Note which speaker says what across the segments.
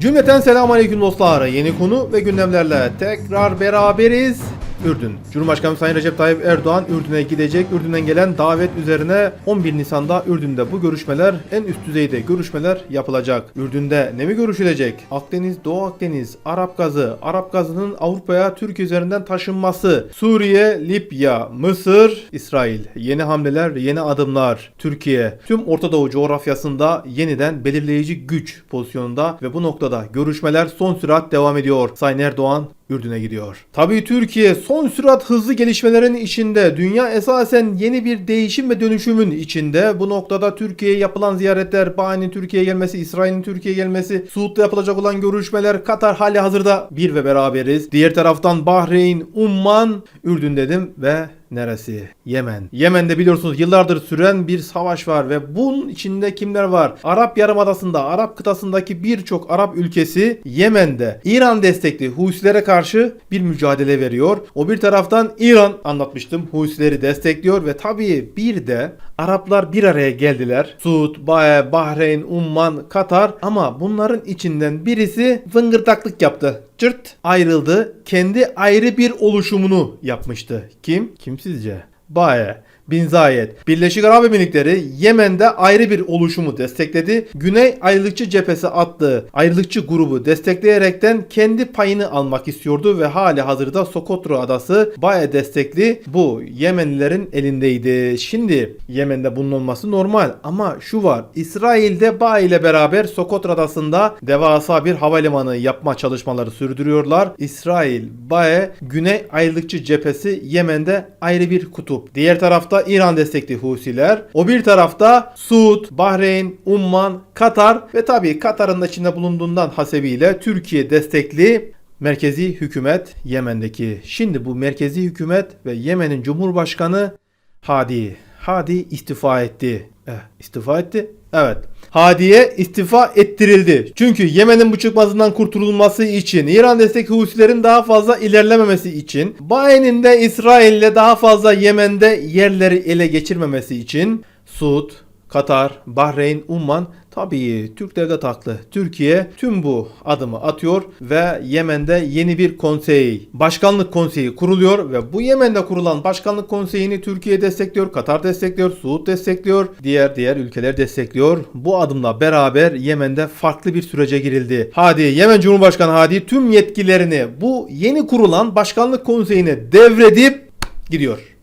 Speaker 1: Cümleten selamun aleyküm dostlar. Yeni konu ve gündemlerle tekrar beraberiz. Ürdün. Cumhurbaşkanı Sayın Recep Tayyip Erdoğan Ürdün'e gidecek. Ürdün'den gelen davet üzerine 11 Nisan'da Ürdün'de bu görüşmeler en üst düzeyde görüşmeler yapılacak. Ürdün'de ne mi görüşülecek? Akdeniz, Doğu Akdeniz, Arap gazı, Arap gazının Avrupa'ya Türkiye üzerinden taşınması, Suriye, Libya, Mısır, İsrail. Yeni hamleler, yeni adımlar. Türkiye tüm Orta Doğu coğrafyasında yeniden belirleyici güç pozisyonunda ve bu noktada görüşmeler son sürat devam ediyor. Sayın Erdoğan Ürdün'e gidiyor. Tabii Türkiye son sürat hızlı gelişmelerin içinde, dünya esasen yeni bir değişim ve dönüşümün içinde. Bu noktada Türkiye'ye yapılan ziyaretler, Bahreyn'in Türkiye'ye gelmesi, İsrail'in Türkiye'ye gelmesi, Suud'da yapılacak olan görüşmeler, Katar hali hazırda bir ve beraberiz. Diğer taraftan Bahreyn, Umman, Ürdün dedim ve Neresi? Yemen. Yemen'de biliyorsunuz yıllardır süren bir savaş var ve bunun içinde kimler var? Arap Yarımadası'nda, Arap kıtasındaki birçok Arap ülkesi Yemen'de İran destekli Husilere karşı bir mücadele veriyor. O bir taraftan İran anlatmıştım Husileri destekliyor ve tabii bir de Araplar bir araya geldiler. Suud, Bahreyn, Umman, Katar ama bunların içinden birisi vıngırdaklık yaptı. Cırt ayrıldı. Kendi ayrı bir oluşumunu yapmıştı. Kim? Kim sizce? Bae. Bin Zayed. Birleşik Arap Emirlikleri Yemen'de ayrı bir oluşumu destekledi. Güney Ayrılıkçı Cephesi adlı ayrılıkçı grubu destekleyerekten kendi payını almak istiyordu ve hali hazırda Sokotru adası Bae destekli bu Yemenlilerin elindeydi. Şimdi Yemen'de bunun olması normal ama şu var. İsrail'de Bae ile beraber Sokotru adasında devasa bir havalimanı yapma çalışmaları sürdürüyorlar. İsrail, Bae, Güney Ayrılıkçı Cephesi Yemen'de ayrı bir kutup. Diğer tarafta İran destekli Husiler. O bir tarafta Suud, Bahreyn, Umman, Katar ve tabii Katar'ın da içinde bulunduğundan hasebiyle Türkiye destekli merkezi hükümet Yemen'deki. Şimdi bu merkezi hükümet ve Yemen'in Cumhurbaşkanı Hadi. Hadi istifa etti. Eh, istifa etti. Evet. Hadiye istifa ettirildi. Çünkü Yemen'in bu çıkmazından kurtululması için, İran destek Husilerin daha fazla ilerlememesi için, Bahreyn'in de İsrail'le daha fazla Yemen'de yerleri ele geçirmemesi için Suud, Katar, Bahreyn, Umman tabii Türkler de taklı. Türkiye tüm bu adımı atıyor ve Yemen'de yeni bir konsey, başkanlık konseyi kuruluyor ve bu Yemen'de kurulan başkanlık konseyini Türkiye destekliyor, Katar destekliyor, Suud destekliyor, diğer diğer ülkeler destekliyor. Bu adımla beraber Yemen'de farklı bir sürece girildi. Hadi Yemen Cumhurbaşkanı Hadi tüm yetkilerini bu yeni kurulan başkanlık konseyine devredip gidiyor.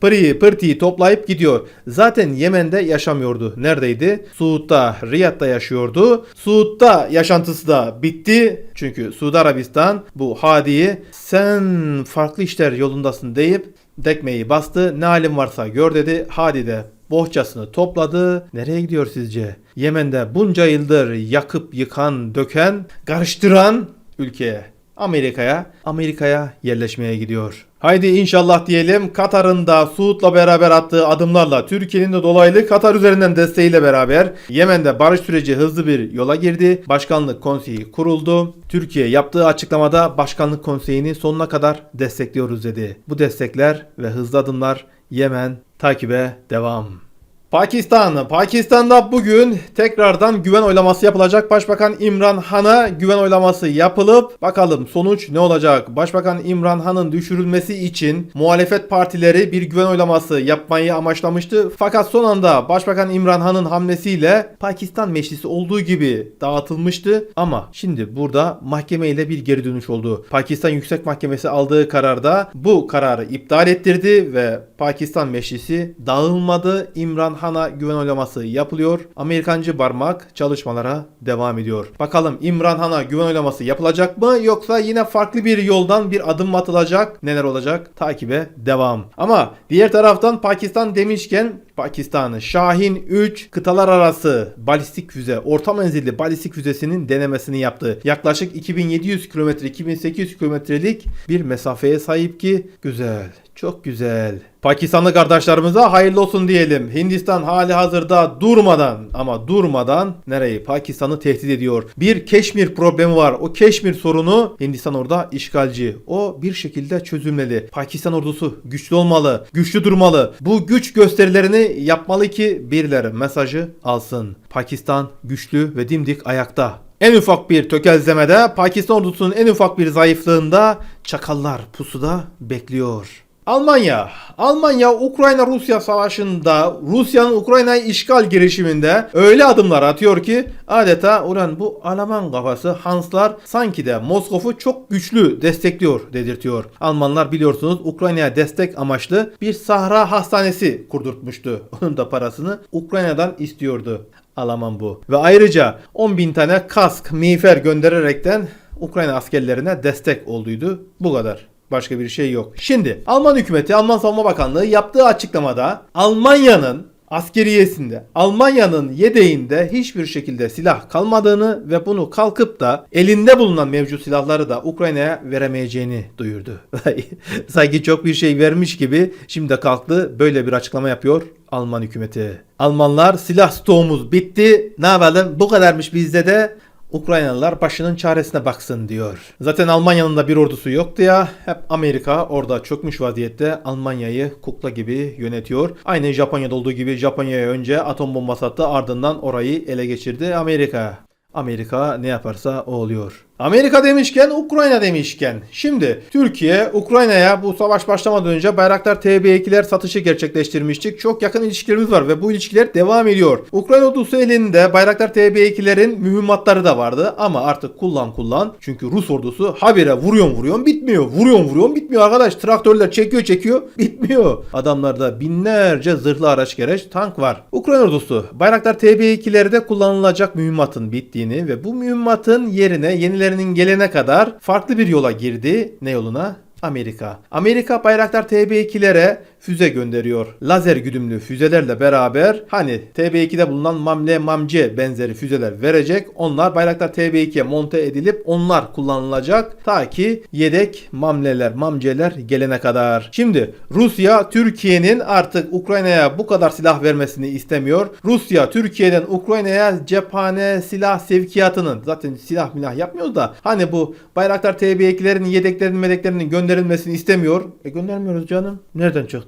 Speaker 1: Pırıyı pırtıyı toplayıp gidiyor. Zaten Yemen'de yaşamıyordu. Neredeydi? Suud'da, Riyad'da yaşıyordu. Suud'da yaşantısı da bitti. Çünkü Suudi Arabistan bu Hadi'yi sen farklı işler yolundasın deyip dekmeyi bastı. Ne halin varsa gör dedi. Hadi de bohçasını topladı. Nereye gidiyor sizce? Yemen'de bunca yıldır yakıp yıkan, döken, karıştıran ülkeye. Amerika'ya, Amerika'ya yerleşmeye gidiyor. Haydi inşallah diyelim Katar'ın da Suud'la beraber attığı adımlarla Türkiye'nin de dolaylı Katar üzerinden desteğiyle beraber Yemen'de barış süreci hızlı bir yola girdi. Başkanlık konseyi kuruldu. Türkiye yaptığı açıklamada başkanlık konseyini sonuna kadar destekliyoruz dedi. Bu destekler ve hızlı adımlar Yemen takibe devam. Pakistan. Pakistan'da bugün tekrardan güven oylaması yapılacak. Başbakan İmran Han'a güven oylaması yapılıp bakalım sonuç ne olacak? Başbakan İmran Han'ın düşürülmesi için muhalefet partileri bir güven oylaması yapmayı amaçlamıştı. Fakat son anda Başbakan İmran Han'ın hamlesiyle Pakistan Meclisi olduğu gibi dağıtılmıştı. Ama şimdi burada mahkeme ile bir geri dönüş oldu. Pakistan Yüksek Mahkemesi aldığı kararda bu kararı iptal ettirdi ve Pakistan Meclisi dağılmadı. İmran Han'a güven oylaması yapılıyor. Amerikancı parmak çalışmalara devam ediyor. Bakalım İmran Han'a güven oylaması yapılacak mı yoksa yine farklı bir yoldan bir adım mı atılacak? Neler olacak? Takibe devam. Ama diğer taraftan Pakistan demişken Pakistan'ı Şahin 3 kıtalar arası balistik füze, orta menzilli balistik füzesinin denemesini yaptı. Yaklaşık 2700 kilometre, 2800 kilometrelik bir mesafeye sahip ki güzel, çok güzel. Pakistanlı kardeşlerimize hayırlı olsun diyelim. Hindistan hali hazırda durmadan ama durmadan nereyi? Pakistan'ı tehdit ediyor. Bir Keşmir problemi var. O Keşmir sorunu Hindistan orada işgalci. O bir şekilde çözülmeli. Pakistan ordusu güçlü olmalı. Güçlü durmalı. Bu güç gösterilerini yapmalı ki birileri mesajı alsın. Pakistan güçlü ve dimdik ayakta. En ufak bir tökezlemede, Pakistan ordusunun en ufak bir zayıflığında çakallar pusuda bekliyor. Almanya, Almanya Ukrayna-Rusya savaşında Rusya'nın Ukrayna'yı işgal girişiminde öyle adımlar atıyor ki adeta ulan bu Alman kafası Hanslar sanki de Moskov'u çok güçlü destekliyor dedirtiyor. Almanlar biliyorsunuz Ukrayna'ya destek amaçlı bir sahra hastanesi kurdurtmuştu. Onun da parasını Ukrayna'dan istiyordu. Alman bu. Ve ayrıca 10 bin tane kask, miğfer göndererekten Ukrayna askerlerine destek olduydu. Bu kadar. Başka bir şey yok. Şimdi Alman hükümeti, Alman Savunma Bakanlığı yaptığı açıklamada Almanya'nın askeriyesinde, Almanya'nın yedeğinde hiçbir şekilde silah kalmadığını ve bunu kalkıp da elinde bulunan mevcut silahları da Ukrayna'ya veremeyeceğini duyurdu. Sanki çok bir şey vermiş gibi şimdi de kalktı böyle bir açıklama yapıyor Alman hükümeti. Almanlar silah stoğumuz bitti. Ne yapalım? Bu kadarmış bizde de. Ukraynalılar başının çaresine baksın diyor. Zaten Almanya'nın da bir ordusu yoktu ya. Hep Amerika orada çökmüş vaziyette Almanya'yı kukla gibi yönetiyor. Aynı Japonya'da olduğu gibi Japonya'ya önce atom bombası attı ardından orayı ele geçirdi Amerika. Amerika ne yaparsa o oluyor. Amerika demişken Ukrayna demişken şimdi Türkiye Ukrayna'ya bu savaş başlamadan önce Bayraktar TB2'ler satışı gerçekleştirmiştik. Çok yakın ilişkilerimiz var ve bu ilişkiler devam ediyor. Ukrayna ordusu elinde Bayraktar TB2'lerin mühimmatları da vardı ama artık kullan kullan. Çünkü Rus ordusu habire vuruyor vuruyor bitmiyor. Vuruyor vuruyor bitmiyor arkadaş. Traktörler çekiyor çekiyor bitmiyor. Adamlarda binlerce zırhlı araç gereç tank var. Ukrayna ordusu Bayraktar TB2'lerde kullanılacak mühimmatın bittiğini ve bu mühimmatın yerine yenileri askerlerinin gelene kadar farklı bir yola girdi. Ne yoluna? Amerika. Amerika Bayraktar TB2'lere füze gönderiyor. Lazer güdümlü füzelerle beraber hani TB2'de bulunan Mamle Mamce benzeri füzeler verecek. Onlar Bayraktar TB2'ye monte edilip onlar kullanılacak ta ki yedek Mamleler, Mamceler gelene kadar. Şimdi Rusya Türkiye'nin artık Ukrayna'ya bu kadar silah vermesini istemiyor. Rusya Türkiye'den Ukrayna'ya cephane silah sevkiyatının zaten silah milah yapmıyoruz da hani bu Bayraktar TB2'lerin yedeklerinin medeklerinin gönderilmesini istemiyor. E göndermiyoruz canım. Nereden çıktı?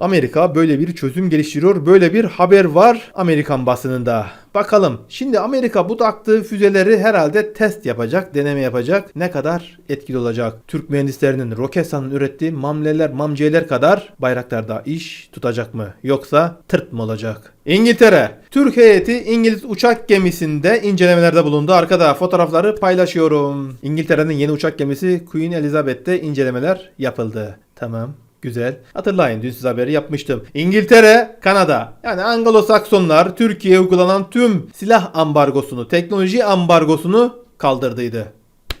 Speaker 1: Amerika böyle bir çözüm geliştiriyor. Böyle bir haber var Amerikan basınında. Bakalım. Şimdi Amerika bu taktığı füzeleri herhalde test yapacak, deneme yapacak. Ne kadar etkili olacak? Türk mühendislerinin Roketsan'ın ürettiği mamleler, mamceler kadar bayraklarda iş tutacak mı? Yoksa tırt mı olacak? İngiltere. Türk heyeti İngiliz uçak gemisinde incelemelerde bulundu. Arkada fotoğrafları paylaşıyorum. İngiltere'nin yeni uçak gemisi Queen Elizabeth'te incelemeler yapıldı. Tamam. Güzel. Hatırlayın dün size haberi yapmıştım. İngiltere, Kanada yani Anglo-Saksonlar Türkiye'ye uygulanan tüm silah ambargosunu, teknoloji ambargosunu kaldırdıydı.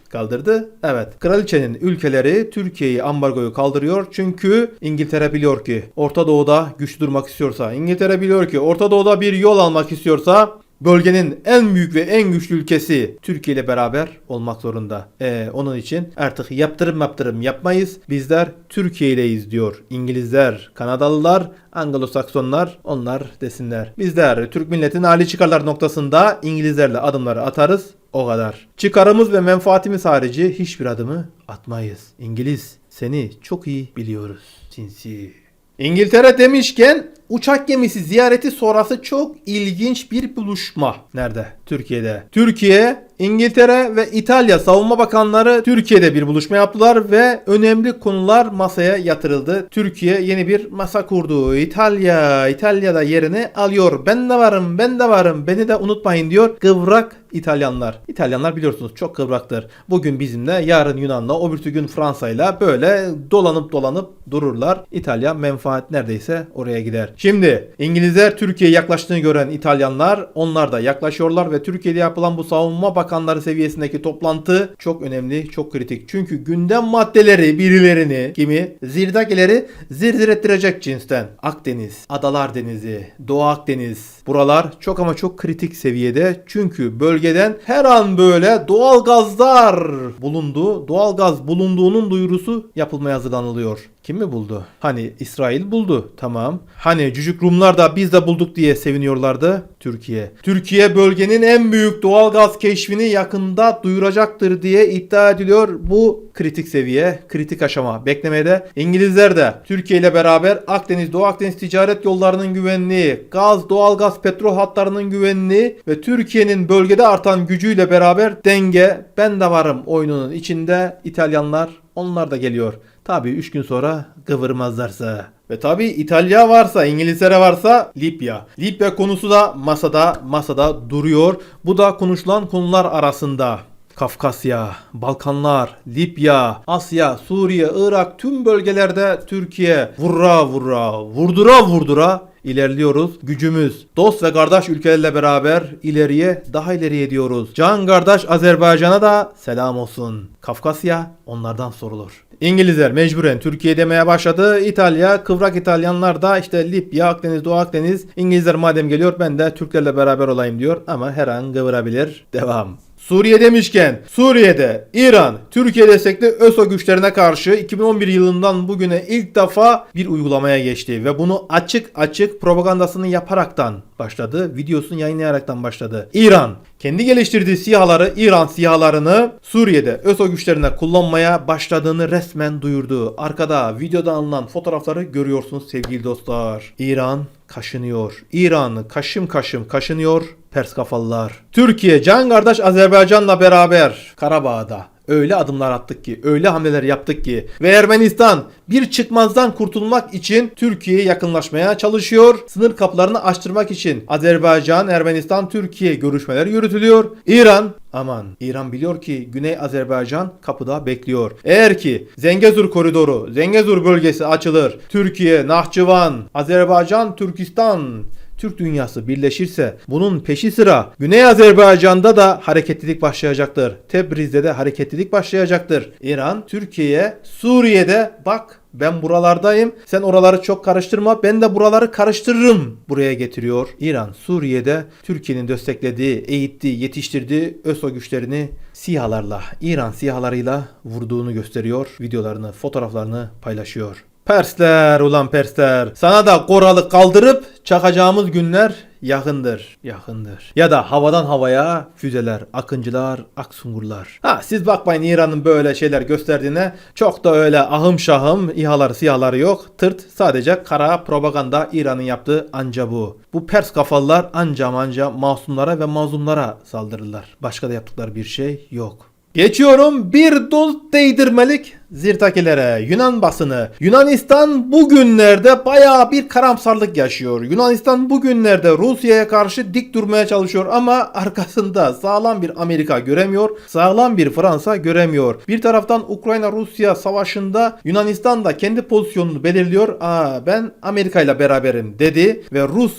Speaker 1: Kaldırdı. Evet. Kraliçenin ülkeleri Türkiye'yi ambargoyu kaldırıyor. Çünkü İngiltere biliyor ki Orta Doğu'da güçlü durmak istiyorsa, İngiltere biliyor ki Orta Doğu'da bir yol almak istiyorsa bölgenin en büyük ve en güçlü ülkesi Türkiye ile beraber olmak zorunda. Ee, onun için artık yaptırım yaptırım yapmayız. Bizler Türkiye ileyiz diyor. İngilizler, Kanadalılar, Anglo-Saksonlar onlar desinler. Bizler Türk milletin hali çıkarlar noktasında İngilizlerle adımları atarız. O kadar. Çıkarımız ve menfaatimiz harici hiçbir adımı atmayız. İngiliz seni çok iyi biliyoruz. Sinsi. İngiltere demişken uçak gemisi ziyareti sonrası çok ilginç bir buluşma. Nerede? Türkiye'de. Türkiye, İngiltere ve İtalya savunma bakanları Türkiye'de bir buluşma yaptılar ve önemli konular masaya yatırıldı. Türkiye yeni bir masa kurdu. İtalya, İtalya'da yerini alıyor. Ben de varım, ben de varım. Beni de unutmayın diyor. Kıvrak İtalyanlar. İtalyanlar biliyorsunuz çok kıvraktır. Bugün bizimle, yarın Yunan'la, öbürsü gün Fransa'yla böyle dolanıp dolanıp dururlar. İtalya menfaat neredeyse oraya gider. Şimdi İngilizler Türkiye'ye yaklaştığını gören İtalyanlar onlar da yaklaşıyorlar ve Türkiye'de yapılan bu savunma bakanları seviyesindeki toplantı çok önemli, çok kritik. Çünkü gündem maddeleri birilerini, kimi zirdakileri zirzir ettirecek cinsten. Akdeniz, Adalar Denizi, Doğu Akdeniz. Buralar çok ama çok kritik seviyede. Çünkü bölgeden her an böyle doğal gazlar bulundu. Doğal gaz bulunduğunun duyurusu yapılmaya hazırlanılıyor. Kim mi buldu? Hani İsrail buldu. Tamam. Hani Cücük Rumlar da biz de bulduk diye seviniyorlardı. Türkiye. Türkiye bölgenin en büyük doğal gaz keşfini yakında duyuracaktır diye iddia ediliyor. Bu kritik seviye, kritik aşama beklemede. İngilizler de Türkiye ile beraber Akdeniz, Doğu Akdeniz ticaret yollarının güvenliği, gaz, doğal gaz, petrol hatlarının güvenliği ve Türkiye'nin bölgede artan gücüyle beraber denge, ben de varım oyununun içinde İtalyanlar onlar da geliyor. Tabii 3 gün sonra kıvırmazlarsa. Ve tabii İtalya varsa, İngiltere varsa Libya. Libya konusu da masada, masada duruyor. Bu da konuşulan konular arasında. Kafkasya, Balkanlar, Libya, Asya, Suriye, Irak tüm bölgelerde Türkiye vurra vurra, vurdura vurdura ilerliyoruz. Gücümüz dost ve kardeş ülkelerle beraber ileriye daha ileriye diyoruz. Can kardeş Azerbaycan'a da selam olsun. Kafkasya onlardan sorulur. İngilizler mecburen Türkiye demeye başladı. İtalya, kıvrak İtalyanlar da işte Libya, Akdeniz, Doğu Akdeniz. İngilizler madem geliyor ben de Türklerle beraber olayım diyor. Ama her an kıvırabilir. Devam. Suriye demişken Suriye'de İran Türkiye destekli ÖSO güçlerine karşı 2011 yılından bugüne ilk defa bir uygulamaya geçti ve bunu açık açık propagandasını yaparaktan başladı. Videosunu yayınlayaraktan başladı. İran kendi geliştirdiği SİHA'ları İran SİHA'larını Suriye'de ÖSO güçlerine kullanmaya başladığını resmen duyurdu. Arkada videoda alınan fotoğrafları görüyorsunuz sevgili dostlar. İran kaşınıyor. İran kaşım kaşım kaşınıyor. Pers kafalılar. Türkiye can kardeş Azerbaycan'la beraber Karabağ'da öyle adımlar attık ki, öyle hamleler yaptık ki ve Ermenistan bir çıkmazdan kurtulmak için Türkiye'ye yakınlaşmaya çalışıyor. Sınır kapılarını açtırmak için Azerbaycan, Ermenistan, Türkiye görüşmeler yürütülüyor. İran Aman İran biliyor ki Güney Azerbaycan kapıda bekliyor. Eğer ki Zengezur koridoru, Zengezur bölgesi açılır. Türkiye, Nahçıvan, Azerbaycan, Türkistan Türk dünyası birleşirse bunun peşi sıra Güney Azerbaycan'da da hareketlilik başlayacaktır. Tebriz'de de hareketlilik başlayacaktır. İran Türkiye'ye Suriye'de bak ben buralardayım. Sen oraları çok karıştırma. Ben de buraları karıştırırım. Buraya getiriyor. İran Suriye'de Türkiye'nin desteklediği, eğittiği, yetiştirdiği ÖSO güçlerini SİHA'larla, İran SİHA'larıyla vurduğunu gösteriyor. Videolarını, fotoğraflarını paylaşıyor. Persler ulan Persler. Sana da koralı kaldırıp çakacağımız günler yakındır. Yakındır. Ya da havadan havaya füzeler, akıncılar, aksungurlar. Ha siz bakmayın İran'ın böyle şeyler gösterdiğine. Çok da öyle ahım şahım İHA'ları sihaları yok. Tırt sadece kara propaganda İran'ın yaptığı anca bu. Bu Pers kafalılar anca anca masumlara ve mazlumlara saldırırlar. Başka da yaptıkları bir şey yok. Geçiyorum bir doz değdirmelik zirtakilere. Yunan basını. Yunanistan bugünlerde bayağı bir karamsarlık yaşıyor. Yunanistan bugünlerde Rusya'ya karşı dik durmaya çalışıyor ama arkasında sağlam bir Amerika göremiyor. Sağlam bir Fransa göremiyor. Bir taraftan Ukrayna-Rusya savaşında Yunanistan da kendi pozisyonunu belirliyor. Aa ben Amerika ile beraberim dedi ve Rus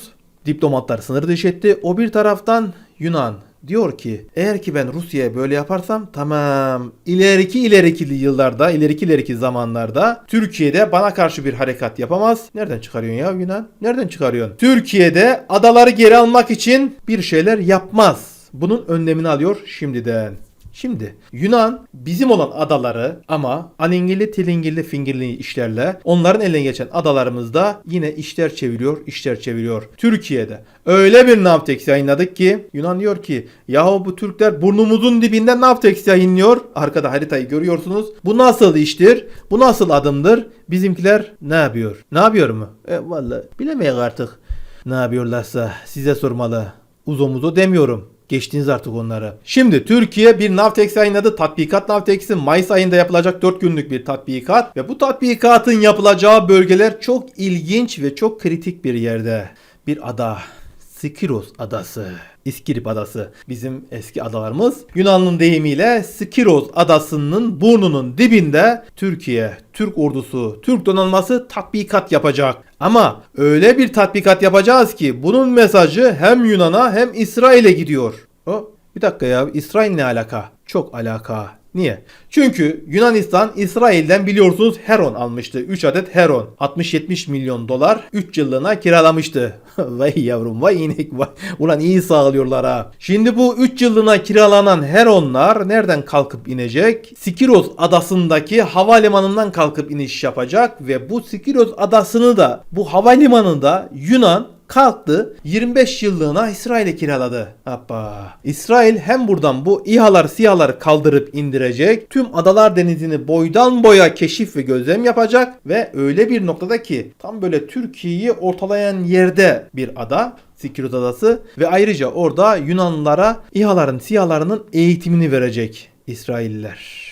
Speaker 1: diplomatlar sınır dışı etti. O bir taraftan Yunan diyor ki eğer ki ben Rusya'ya böyle yaparsam tamam ileriki ileriki yıllarda ileriki ileriki zamanlarda Türkiye'de bana karşı bir harekat yapamaz. Nereden çıkarıyorsun ya Yunan? Nereden çıkarıyorsun? Türkiye'de adaları geri almak için bir şeyler yapmaz. Bunun önlemini alıyor şimdiden. Şimdi Yunan bizim olan adaları ama alingili tilingili fingirli işlerle onların eline geçen adalarımızda yine işler çeviriyor, işler çeviriyor. Türkiye'de öyle bir Navtex yayınladık ki Yunan diyor ki yahu bu Türkler burnumuzun dibinde Navtex yayınlıyor. Arkada haritayı görüyorsunuz. Bu nasıl iştir? Bu nasıl adımdır? Bizimkiler ne yapıyor? Ne yapıyor mu? E vallahi bilemeyiz artık. Ne yapıyorlarsa size sormalı. Uzomuzo demiyorum. Geçtiniz artık onları. Şimdi Türkiye bir Navtex yayınladı. Tatbikat Navtex'i Mayıs ayında yapılacak 4 günlük bir tatbikat. Ve bu tatbikatın yapılacağı bölgeler çok ilginç ve çok kritik bir yerde. Bir ada. Skiros adası. İskirip adası. Bizim eski adalarımız. Yunanlı'nın deyimiyle Skiros adasının burnunun dibinde Türkiye, Türk ordusu, Türk donanması tatbikat yapacak. Ama öyle bir tatbikat yapacağız ki bunun mesajı hem Yunan'a hem İsrail'e gidiyor. O bir dakika ya İsrail ne alaka? Çok alaka. Niye? Çünkü Yunanistan İsrail'den biliyorsunuz Heron almıştı. 3 adet Heron. 60-70 milyon dolar 3 yıllığına kiralamıştı. vay yavrum vay inek vay. Ulan iyi sağlıyorlar ha. Şimdi bu 3 yıllığına kiralanan Heronlar nereden kalkıp inecek? Sikiros adasındaki havalimanından kalkıp iniş yapacak ve bu Sikiros adasını da bu havalimanında Yunan kalktı 25 yıllığına İsrail'e kiraladı. Hoppa. İsrail hem buradan bu İHA'lar SİHA'ları kaldırıp indirecek. Tüm adalar denizini boydan boya keşif ve gözlem yapacak. Ve öyle bir noktada ki tam böyle Türkiye'yi ortalayan yerde bir ada. Sikiros Adası ve ayrıca orada Yunanlılara İHA'ların SİHA'larının eğitimini verecek İsrailliler.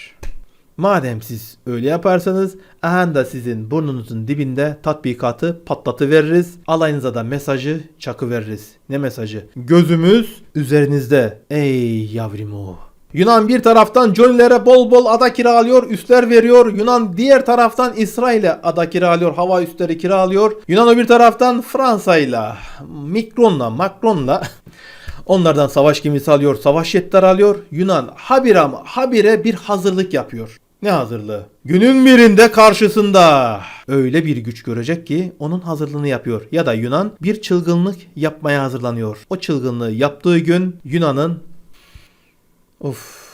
Speaker 1: Madem siz öyle yaparsanız aha da sizin burnunuzun dibinde tatbikatı patlatı veririz. Alayınıza da mesajı çakı veririz. Ne mesajı? Gözümüz üzerinizde. Ey yavrimu. Yunan bir taraftan Johnny'lere bol bol ada kiralıyor, üstler veriyor. Yunan diğer taraftan İsrail'e ada kiralıyor, hava üstleri kiralıyor. Yunan o bir taraftan Fransa'yla, Macron'la, Macron'la Onlardan savaş gemisi alıyor, savaş jetleri alıyor. Yunan habire habire bir hazırlık yapıyor. Ne hazırlığı? Günün birinde karşısında öyle bir güç görecek ki onun hazırlığını yapıyor. Ya da Yunan bir çılgınlık yapmaya hazırlanıyor. O çılgınlığı yaptığı gün Yunan'ın of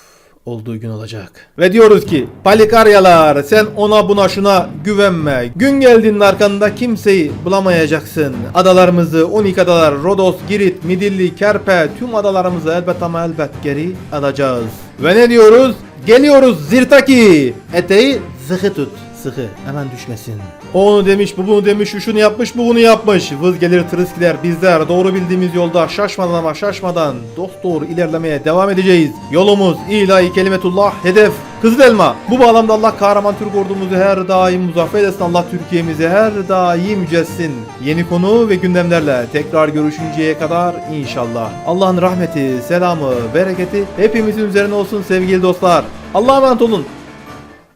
Speaker 1: olduğu gün olacak. Ve diyoruz ki Palikaryalar sen ona buna şuna güvenme. Gün geldiğinde arkanda kimseyi bulamayacaksın. Adalarımızı 12 adalar Rodos, Girit, Midilli, Kerpe tüm adalarımızı elbet ama elbet geri alacağız. Ve ne diyoruz? Geliyoruz Zirtaki. Eteği sıkı tut. Sıkı hemen düşmesin. O onu demiş, bu bunu demiş, şu şunu yapmış, bu bunu yapmış. Vız gelir tırıs gider bizler doğru bildiğimiz yolda şaşmadan ama şaşmadan dost doğru ilerlemeye devam edeceğiz. Yolumuz ilahi kelimetullah hedef Kızıl Elma. Bu bağlamda Allah kahraman Türk ordumuzu her daim muzaffer etsin. Allah Türkiye'mizi her daim yücelsin. Yeni konu ve gündemlerle tekrar görüşünceye kadar inşallah. Allah'ın rahmeti, selamı, bereketi hepimizin üzerine olsun sevgili dostlar. Allah'a emanet olun.